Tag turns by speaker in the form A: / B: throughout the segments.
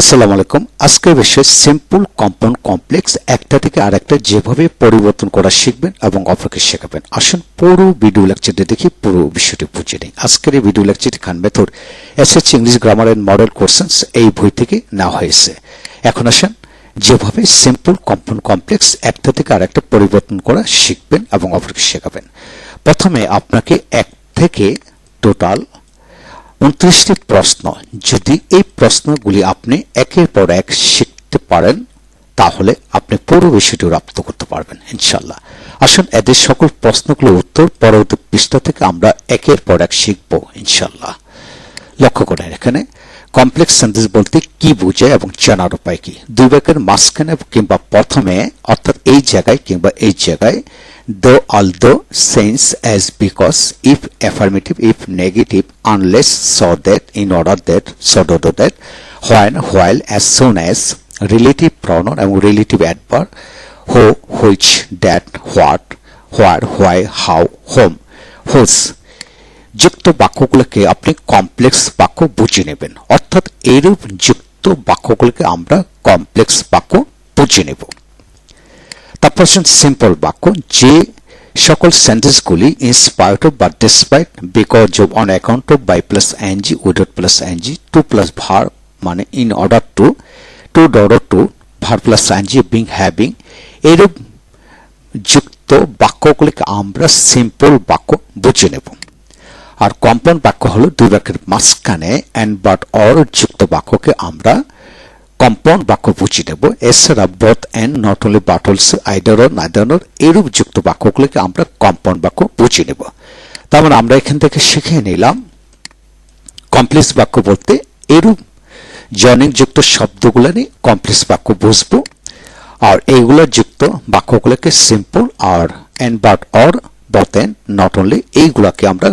A: আসসালামু আলাইকুম। আজকের বিষয় সিম্পল কম্পাউন্ড কমপ্লেক্স একটা থেকে আরেকটা যেভাবে পরিবর্তন করা শিখবেন এবং অপরকে শেখাবেন। আসুন পুরো ভিডিও লেকচারটি দেখি, পুরো বিষয়টি বুঝে নিই। আজকের এই ভিডিও লেকচারটি Khan method SSC English grammar and model কোর্সেন্স এই বই থেকে নেওয়া হয়েছে। এখন আসেন, যেভাবে সিম্পল কম্পাউন্ড কমপ্লেক্স একটা থেকে আরেকটা পরিবর্তন করা শিখবেন এবং অপরকে শেখাবেন। প্রথমে আপনাকে এক থেকে টোটাল উনত্রিশটি প্রশ্ন। যদি এই প্রশ্নগুলি আপনি একের পর এক শিখতে পারেন, তাহলে আপনি পুরো বিষয়টি রপ্ত করতে পারবেন ইনশাল্লাহ আসুন এদের সকল প্রশ্নগুলোর উত্তর পরবর্তী পৃষ্ঠা থেকে আমরা একের পর এক শিখব ইনশাল্লাহ লক্ষ্য করেন এখানে কমপ্লেক্স সেন্টেন্স বলতে কি বোঝায় এবং জানার উপায় কি? দুই বাক্যের মাঝখানে কিংবা প্রথমে, অর্থাৎ এই জায়গায় কিংবা এই জায়গায় though although since as because if affirmative if negative unless so that in order that so though though that when while as soon as relative pronoun এবং relative অ্যাডপার who which that what where why how whom whose যুক্ত বাক্যগুলোকে আপনি complex বাক্য বুঝে নেবেন। অর্থাৎ এরূপ যুক্ত বাক্যগুলোকে আমরা কমপ্লেক্স বাক্য বুঝে নেব। তারপর সিম্পল বাক্য, যে সকল সেন্টেন্সগুলি ইনস্পায়ার্ড অফ বা despite because of on account of by plus ing without plus ing to plus verb মানে in order to to order to verb plus ing being having এরূপ যুক্ত বাক্যগুলিকে আমরা সিম্পল বাক্য বুঝে নেব। আর কম্পাউন্ড বাক্য হলো দুই বাক্যের মাঝখানে অ্যান্ড বাট অর যুক্ত বাক্যকে আমরা কম্পাউন্ড বাক্য বুঝিয়ে নেব এছাড়া both and not only but also either or neither or এরূপ যুক্ত বাক্যগুলোকে আমরা কম্পাউন্ড বাক্য বুঝিয়ে নেব তার মানে আমরা এখান থেকে শিখে নিলাম কমপ্লেক্স বাক্য বলতে এরূপ জনিক যুক্ত শব্দগুলো নিয়ে কমপ্লেক্স বাক্য বুঝব। আর এইগুলো যুক্ত বাক্যগুলোকে simple R and but or and not only এইগুলাকে আমরা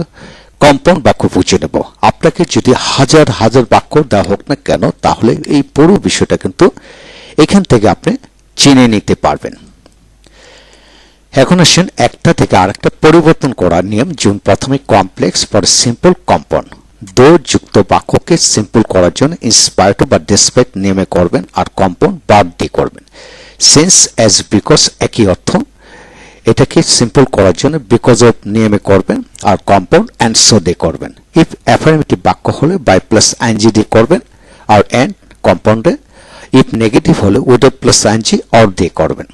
A: কম্পাউন্ড বাক্য বুঝে নেব। আপনাকে যদি হাজার হাজার বাক্য দেওয়া হোক না কেন, তাহলে এই পুরো বিষয়টা কিন্তু এখান থেকে আপনি চিনে নিতে পারবেন। এখন আসেন একটা থেকে আরেকটা পরিবর্তন করার নিয়ম, যেমন প্রথমে কমপ্লেক্স পর সিম্পল কম্পাউন্ড যুক্ত বাক্যকে সিম্পল করার জন্য ইন্সপায়ার্ড বা ডিসপেক্ট নিয়মে করবেন আর কম্পাউন্ড বাদ দিয়ে করবেন। সেন্স অ্যাজ বিকজ একই অর্থ এটাকে সিম্পল করার জন্য বিকজ অফ নিয়মে করবেন আর কম্পাউন্ড অ্যান্ড সো দিয়ে করবেন। ইফ অ্যাফার্মেটিভ বাক্য হলে বাই প্লাস আইনজি দিয়ে করবেন আর অ্যান্ড কম্পাউন্ডে ইফ নেগেটিভ হলে উইদাউট প্লাস আইনজি অর দিয়ে করবেন।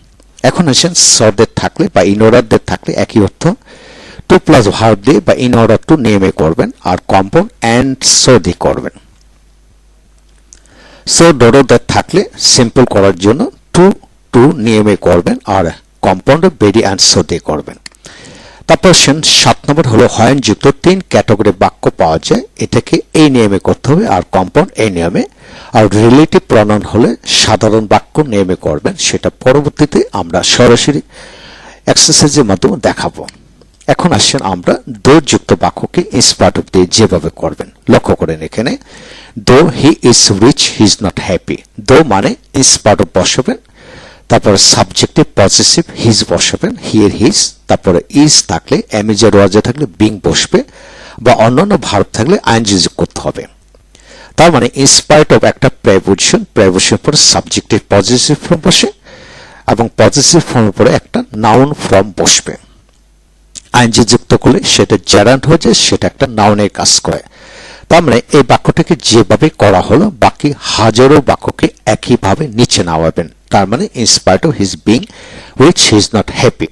A: এখন আসেন সদের থাকলে বা ইন অর্ডারদের থাকলে একই অর্থ। টু প্লাস ভার্ব দিয়ে বা ইন অর্ডার টু নিয়মে করবেন আর কম্পাউন্ড অ্যান্ড সো দিয়ে করবেন। সো ডোরোদের থাকলে সিম্পল করার জন্য টু টু নিয়মে করবেন আর কম্পাউন্ড অফ বেরি অ্যান্সার দিয়ে করবেন। তারপর সাত নম্বর হলো হয়ন যুক্ত তিন ক্যাটাগরি বাক্য পাওয়া যায়। এটাকে এই নিয়মে করতে হবে আর কম্পাউন্ড এই নিয়মে। আর রিলেটিভ প্রণয়ন হলে সাধারণ বাক্য নিয়মে করবেন। সেটা পরবর্তীতে আমরা সরাসরি এক্সারসাইজের মাধ্যমে দেখাবো। এখন আসছেন আমরা দো যুক্ত বাক্যকে ইন্সপার্ট অফ দিয়ে যেভাবে করবেন। লক্ষ্য করেন এখানে though he is rich he is not happy though মানে ইন্সপার্ট অফ বসাবেন তারপরে সাবজেক্টিভ পজিটিভ হিজ বসাবেন হিয়ের হিজ তারপরে ইজ থাকলে অ্যামিজার ওয়াজে থাকলে বিং বসবে, বা অন্যান্য ভার্ব থাকলে আইনজি করতে হবে। তার মানে ইনস্পাইট অফ একটা প্রেপোজিশন প্রেপোজিশন পরে সাবজেক্টিভ পজিটিভ ফর্ম বসে, এবং পজিটিভ ফর্মের পরে একটা নাউন ফর্ম বসবে। আইনজি যুক্ত করলে, সেটা জ্যারান্ট হয়ে যায়, সেটা একটা নাউনের কাজ করে। তার মানে এই বাক্যটাকে যেভাবে করা হলো, বাকি হাজারো বাক্যকে একইভাবে নিচে নামাবেন। তার মানে in spite of his being rich he is not happy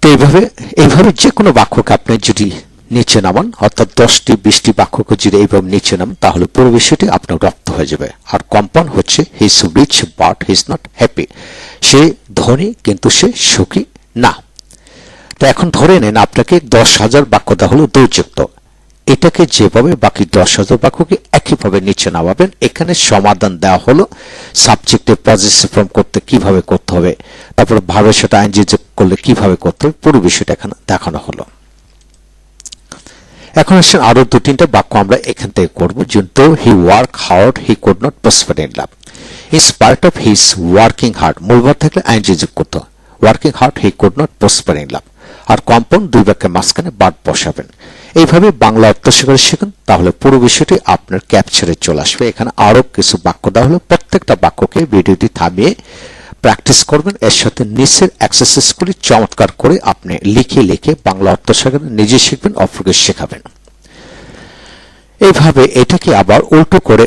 A: তো এইভাবে এইভাবে যে কোনো বাক্যকে আপনি যদি নিচে নামান, অর্থাৎ দশটি, বিশটি বাক্যকে যদি এইভাবে নিচে নামান, তাহলে পুরো বিষয়টি আপনার রপ্ত হয়ে যাবে। আর কম্পাউন্ড হচ্ছে he's rich but he's not happy সে ধনী, কিন্তু সে সুখী না। তো এখন ধরে নেন, আপনাকে দশ হাজার বাক্য দেওয়া হলো দৌযুক্ত এটাকে যেভাবে বাকি দশ হাজার বাক্যকে একইভাবে নিচে নামাবেন, এখানে সমাধান দেওয়া হলো সাবজেক্টে পজিটিভ ফর্ম করতে কীভাবে করতে হবে, তারপরে ভাবের সাথে আইনজি করলে কীভাবে করতে হবে, পুরো বিষয়টা এখানে দেখানো হলো। এখন আসছেন আরও দু তিনটা বাক্য আমরা এখান থেকে করব যেহেতু he work hard he could not prosper in love is part of his working hard মূলভার থাকলে আইনজি যোগ করতে working hard he could not prosper in love R compound দুই বাক্যের মাঝখানে বাদ বসাবেন। এইভাবে বাংলা অর্থ শেখার শিখুন, তাহলে পুরো বিষয়টি আপনার ক্যাপচারে চলে আসবে। এখানে আরও কিছু বাক্য দেওয়া হলো। প্রত্যেকটা বাক্যকে ভিডিওটি থামিয়ে প্র্যাকটিস করবেন। এর সাথে নিচের এক্সারসাইজগুলি চমৎকার করে আপনি লিখে লিখে বাংলা অর্থ শেখাবেন, নিজে শিখবেন, অপরকে শেখাবেন। এইভাবে এটাকে আবার উল্টো করে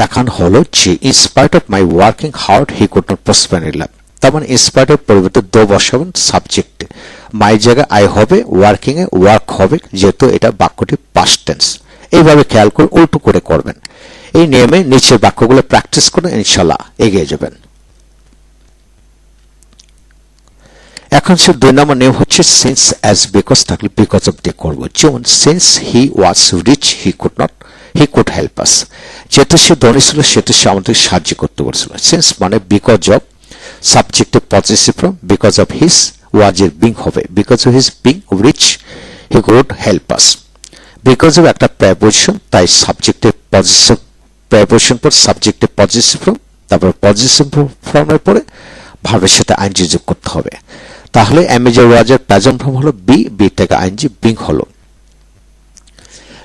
A: দেখানো হলো যে in spite of my working hard he could not prosper in love তার মানে অফ পরিবর্তে দো বসাবেন সাবজেক্টে মাই জায়গায় আই হবে ওয়ার্কিং এ ওয়ার্ক হবে যেহেতু এটা বাক্যটি পাস্ট এইভাবে খেয়াল করে উল্টো করে করবেন এই নিয়মে নিচের বাক্যগুলো প্র্যাকটিস করে ইনশাল্লাহ এগিয়ে যাবেন এখন সে দুই নম্বর নিয়ম হচ্ছে সিন্স অ্যাজ বিকজ থাকলে বিকজ অফ দিয়ে করব যেমন since he was rich he could not he could help us যেটা সে ধনী ছিল, সেটা সে আমাদের সাহায্য করতে পারছিল সিন্স মানে বিকজ অফ সাবজেক্টে positive from because of his was এর বিং হবে। Because of his being rich he could help us because of একটা প্রেপোজিশন তাই সাবজেক্টে পজিটিভ প্রেপোজিশন পর সাবজেক্টে পজিটিভ ফ্রম তারপর পজিটিভ ফর্মের পরে ভাবের সাথে আইনজি যোগ করতে হবে। তাহলে অ্যামেজর ওয়াজের প্রেজেন্ট ফর্ম হলো বি বি থেকে আইনজি বিং হলো।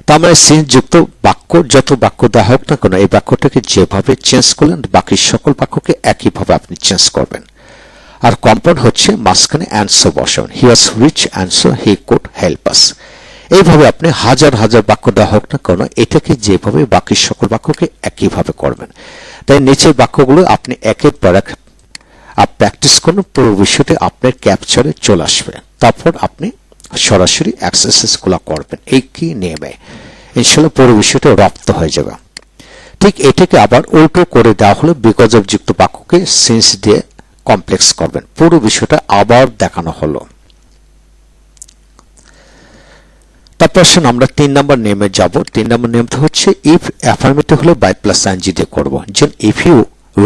A: তার মানে সিন যুক্ত বাক্য, যত বাক্য দেওয়া হোক না কেন, এই বাক্যটাকে যেভাবে চেঞ্জ করলেন, বাকি সকল বাক্যকে একইভাবে আপনি চেঞ্জ করবেন। আর কম্পাউন্ড হচ্ছে মাঝখানে অ্যান্সার বসাবেন হি ওয়াজ রিচ অ্যান্সার হি কুড হেল্প আস এইভাবে আপনি হাজার হাজার বাক্য দেওয়া হোক না কেন, এটাকে যেভাবে বাকি সকল বাক্যকে একইভাবে করবেন। তাই নিচের বাক্যগুলো আপনি একের পর এক আর প্র্যাকটিস করুন, পুরো বিষয়টি আপনার ক্যাপচারে চলে আসবে। তারপর আপনি সরাসরি গুলো করবেন এই কি নিয়মে। ইনশাল্লাহ পুরো বিষয়টা রপ্ত হয়ে যাবে। ঠিক এটাকে আবার উল্টো করে দেওয়া হলো বিকজ অফ যুক্ত বাক্যকে সিন্স দিয়ে কমপ্লেক্স করবেন। পুরো বিষয়টা আবার দেখানো হলো। তারপর আসুন আমরা তিন নম্বর নেমে যাব। তিন নম্বর নেমটা হচ্ছে ইফ অ্যাফার্মেটিভ হলো বাই প্লাস আইনজি দিয়ে করব। যেন if you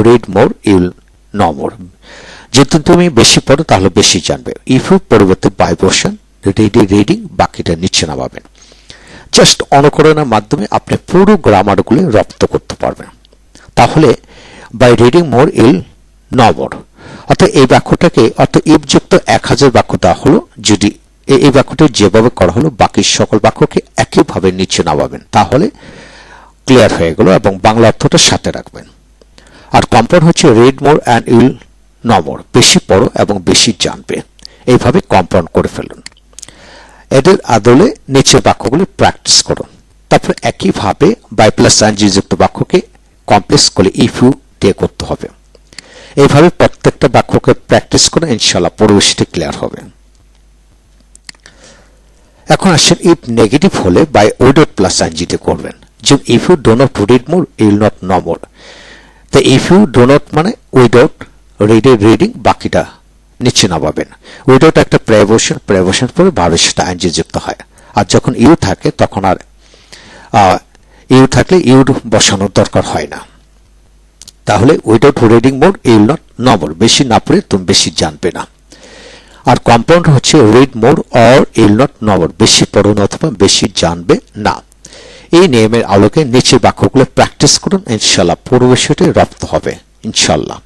A: read more you'll know more যেহেতু তুমি বেশি পড়ো, তাহলে বেশি জানবে। ইফ ইউ পরিবর্তে বাই বসেন রেডি রিডিং বাকিটা নিচে নামাবেন। জাস্ট অনুকরণের মাধ্যমে আপনি পুরো গ্রামারগুলি রপ্ত করতে পারবেন। তাহলে বাই রিডিং মোর ইল ন মোর অর্থাৎ এই বাক্যটাকে অর্থাৎ ইফযুক্ত এক হাজার বাক্য দেওয়া হলো, যদি এই বাক্যটি যেভাবে করা হলো, বাকি সকল বাক্যকে একইভাবে নিচে নামাবেন। তাহলে ক্লিয়ার হয়ে গেল এবং বাংলা অর্থটা সাথে রাখবেন। আর কম্পাউন্ড হচ্ছে read more and you'll know more বেশি পড়ো এবং বেশি জানবে। এইভাবে কম্পাউন্ড করে ফেলুন। এদের আদলে নিচের বাক্যগুলি প্র্যাকটিস করুন। তারপর একইভাবে বাই প্লাস যুক্ত বাক্যকে কমপ্লেক্স করে ইফ ইউ দিয়ে করতে হবে। এইভাবে প্রত্যেকটা বাক্যকে প্র্যাকটিস করে ইনশাল্লাহ পরিবেশটি ক্লিয়ার হবে। এখন আসেন ইফ নেগেটিভ হলে বাই উইডাউট প্লাস আইনজিতে করবেন। যে if you do not read more you'll not know more তো ইফ ইউ ডো নট মানে উইডাউট রিডের রিডিং বাকিটা নিচে নামাবেন। উইডাউট একটা প্রেভোশন প্রেভোশন পরে ভাবের সাথে আইনজি যুক্ত হয়। আর যখন ইউ থাকে, তখন আর ইউ থাকলে ইউ বসানোর দরকার হয় না। তাহলে without reading more you'll not know more বেশি না পড়ে তুমি বেশি জানবে না। আর কম্পাউন্ড হচ্ছে read more or you'll not know more বেশি পড়ুন অথবা বেশি জানবে না। এই নিয়মের আলোকে নিচের বাক্যগুলো প্র্যাকটিস করুন ইনশাল্লাহ পুরো রপ্ত হবে ইনশাল্লাহ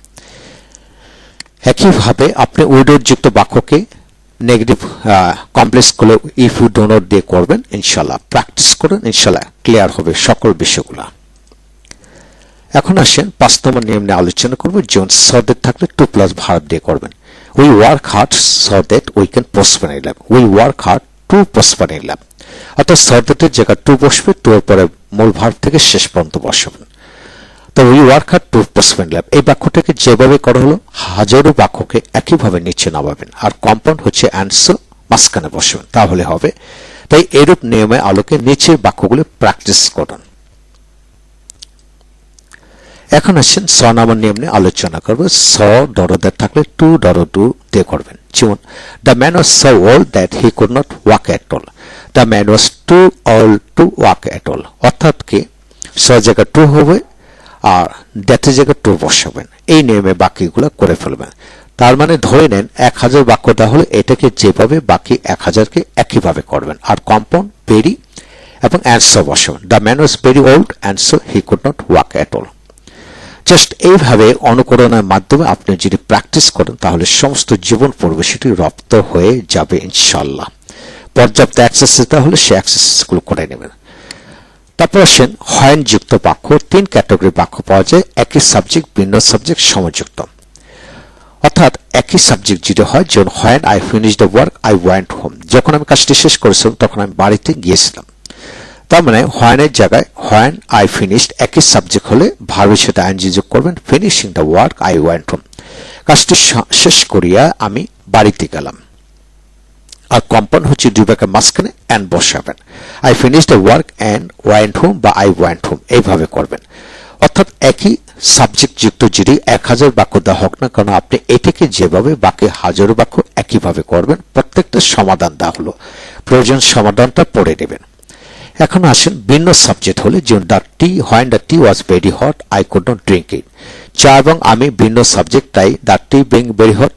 A: একইভাবে আপনি উইডোর যুক্ত বাক্যকে নেগেটিভ কমপ্লেক্স করে ইফ ইউ ডোনট দিয়ে করবেন ইনশাল্লাহ প্র্যাকটিস করুন ইনশাল্লাহ ক্লিয়ার হবে সকল বিষয়গুলো। এখন আসেন পাঁচ নম্বর নিয়ম নিয়ে আলোচনা করব। যেমন সদের থাকলে টু প্লাস ভার্ব দিয়ে করবেন। We work hard so that we can postpone in love we work hard to postpone in love অর্থাৎ সর্দেটের জায়গায় টু বসবে টু এর পরে মূল ভার্ব থেকে শেষ পর্যন্ত বসবেন। তো we work hard to postpone love এই বাক্যটাকে যেভাবে করা হলো, হাজারো বাক্যকে একইভাবে নিচে নামাবেন। আর কম্পাউন্ড হচ্ছে অ্যান্সার মাঝখানে বসবেন। তাহলে হবে। তাই এরূপ নিয়মে আলোকে নিচের বাক্যগুলো প্র্যাকটিস করুন। এখন আসছেন স নিয়ম নিয়ে আলোচনা করব। স ডরদের থাকলে টু ডর টু দিয়ে করবেন। যেমন the man was so old that he could not walk at all the man was too old to walk at all অর্থাৎ কি? স জায়গা টু হবে আর ডেথের জায়গায় টু বসাবেন। এই নিয়মে বাকিগুলো করে ফেলবেন। তার মানে ধরে নেন, এক হাজার বাক্য তাহলে এটাকে যেভাবে বাকি এক হাজারকে একইভাবে করবেন। আর কম্পাউন্ড ভেরি এবং অ্যান্সার বসাবেন। The man was very old answer he could not walk at all just এইভাবে অনুকরণের মাধ্যমে আপনি যদি প্র্যাকটিস করেন, তাহলে সমস্ত জীবন পরিবেশটি রপ্ত হয়ে যাবে ইনশাল্লাহ পর্যাপ্ত অ্যাক্সেস দিতে হলে সে অ্যাক্সেসগুলো করে নেবেন। তারপর আসেন হয়ন যুক্ত বাক্য। তিন ক্যাটাগরি বাক্য পাওয়া যায়। একই সাবজেক্ট ভিন্ন সাবজেক্ট সমযুক্ত। অর্থাৎ একই সাবজেক্ট যদি হয়, যেমন when I finish the work I went home যখন আমি কাজটি শেষ করেছিলাম, তখন আমি বাড়িতে গিয়েছিলাম। তার মানে হোয়েনের জায়গায় হোয়েন আই ফিনিশড একই সাবজেক্ট হলে ভার্বের সাথে আইনজি যোগ করবেন। Finishing the work I went home কাজটি শেষ করিয়া আমি বাড়িতে গেলাম। আর কম্পাউন্ড হচ্ছে দুই মাঝখানে অ্যান্ড বসাবেন। I finish the work and went home বা আই ওয়েন্ট হোম এইভাবে করবেন। অর্থাৎ একই সাবজেক্ট যুক্ত যদি এক হাজার বাক্য দেওয়া হোক না কারণ আপনি এটাকে যেভাবে বাকি হাজারো বাক্য একইভাবে করবেন, প্রত্যেকটা সমাধান দেওয়া হলো। প্রয়োজন সমাধানটা পড়ে নেবেন। এখন আসেন ভিন্ন সাবজেক্ট হলে যেমন the tea when the tea was very hot I could not drink it চা এবং আমি ভিন্ন সাবজেক্ট তাই the tea being very hot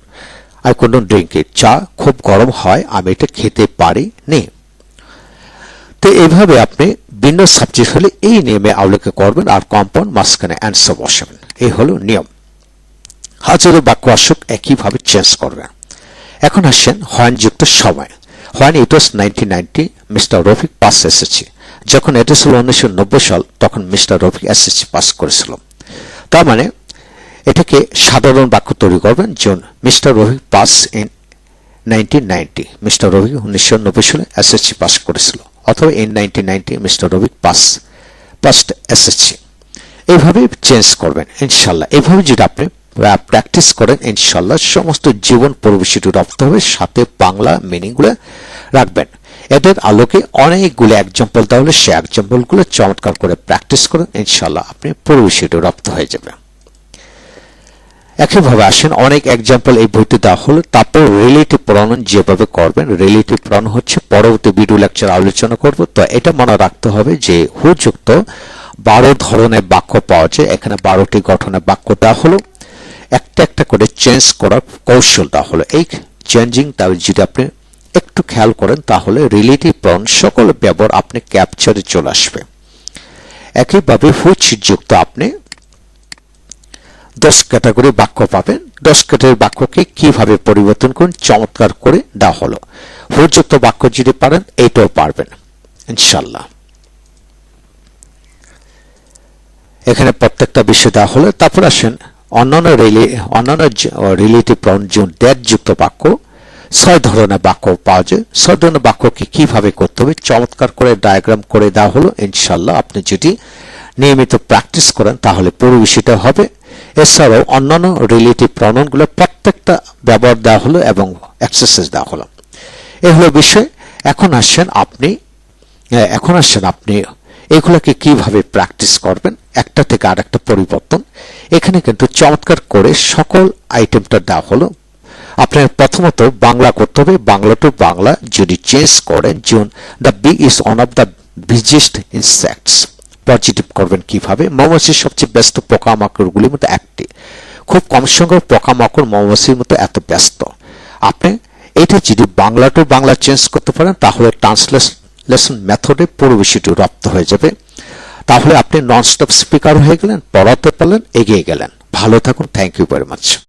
A: I could not drink it চা খুব গরম হয়, আমি এটা খেতে পারি নি তো এইভাবে আপনি ভিন্ন সাবজেক্ট হলে এই নিয়মে আলোকে করবেন আর কম্পাউন্ড মাঝখানে অ্যান্সার বসাবেন। এই হলো নিয়ম। হাজারো বাক্য আসুক, একইভাবে চেঞ্জ করবেন। এখন আসেন হয়নযুক্ত সময়। When it was nineteen ninety mister Rafiq pass এসেছে। যখন এটা ছিল উনিশশো নব্বই সাল, তখন মিস্টার রফিক এসএসসি পাস করেছিল। তার মানে এটাকে সাধারণ বাক্য তৈরি করবেন যেমন mister Rafiq pass in nineteen ninety mister Rafiq উনিশশো নব্বই সালে এসএসসি পাস করেছিল। অথবা in nineteen ninety mister Rafiq pass past SSC এইভাবে চেঞ্জ করবেন ইনশাল্লাহ এইভাবে যদি আপনি প্র্যাকটিস করেন ইনশাল্লাহ সমস্ত জীবন পরিবেশিত রপ্ত হবে, সাথে বাংলা মিনিংগুলো রাখবেন। এদের আলোকে অনেকগুলো এক্সাম্পল তাহলে সে এক্সাম্পলগুলো চমৎকার করে প্র্যাকটিস করেন ইনশাল্লাহ আপনি পরিবেশিত রপ্ত হয়ে যাবে একইভাবে আসেন, অনেক এক্সাম্পল এই বইতে দেওয়া হলো, তারপর রিলেটিভ প্রণয়ন যেভাবে করবেন রিলেটিভ প্রণয়ন হচ্ছে পরবর্তী ভিডিও লেকচার আলোচনা করব, তো এটা মনে রাখতে হবে যে হুযুক্ত বারো ধরনের বাক্য পাওয়া যায়, এখানে বারোটি গঠনের বাক্য দেওয়া হলো। একটা একটা করে চেঞ্জ করার কৌশল দেওয়া হলো। এই চেঞ্জিং তাহলে যদি আপনি একটু খেয়াল করেন, তাহলে রিলেটিভ প্রণ সকল ব্যবহার আপনি ক্যাপচারে চলে আসবে। একইভাবে হুচ যুক্ত আপনি দশ ক্যাটাগরি বাক্য পাবেন। দশ ক্যাটাগরি বাক্যকে কীভাবে পরিবর্তন করুন, চমৎকার করে দেওয়া হলো। হুযুক্ত বাক্য যদি পারেন, এইটাও পারবেন ইনশাল্লাহ এখানে প্রত্যেকটা বিষয় দেওয়া হলো। তারপর আসেন অন্যান্য রিলে, অন্যান্য রিলেটিভ প্রণ যুক্ত বাক্য, ছয় ধরনের বাক্য পাওয়া যায়। ছয় ধরনের বাক্যকে কীভাবে করতে হবে? চমৎকার করে ডায়াগ্রাম করে দেওয়া হলো। ইনশাল্লাহ আপনি যদি নিয়মিত প্র্যাকটিস করেন, তাহলে পুরো বিষয়টা হবে। এছাড়াও অন্যান্য রিলেটিভ প্রণনগুলো প্রত্যেকটা ব্যবহার দেওয়া হলো এবং এক্সারসাইজ দেওয়া হলো। এ হলো বিষয়। এখন আসছেন আপনি এখন আসছেন আপনি এগুলোকে কীভাবে প্র্যাকটিস করবেন? একটা থেকে আরেকটা পরিবর্তন। এখানে কিন্তু চমৎকার করে সকল আইটেমটা দেওয়া হলো। আপনার প্রথমত বাংলা করতে হবে, বাংলা টু বাংলা, যদি চেঞ্জ করেন, যেমন the big is one of the biggest insects positive করবেন কীভাবে? মৌমাছির সবচেয়ে ব্যস্ত পোকামাকড়গুলির মধ্যে একটি। খুব কম সংখ্যক পোকামাকড় মৌমাছির মতো এত ব্যস্ত। আপনি এটা যদি বাংলা টু বাংলা চেঞ্জ করতে পারেন, তাহলে ট্রান্সলেশন মেথডে পুরো বিষয়টি রপ্ত হয়ে যাবে। তাহলে আপনি নন স্টপ স্পিকার হয়ে গেলেন, পড়াতে পারলেন, এগিয়ে গেলেন। ভালো থাকুন থ্যাংক ইউ ভেরি মাচ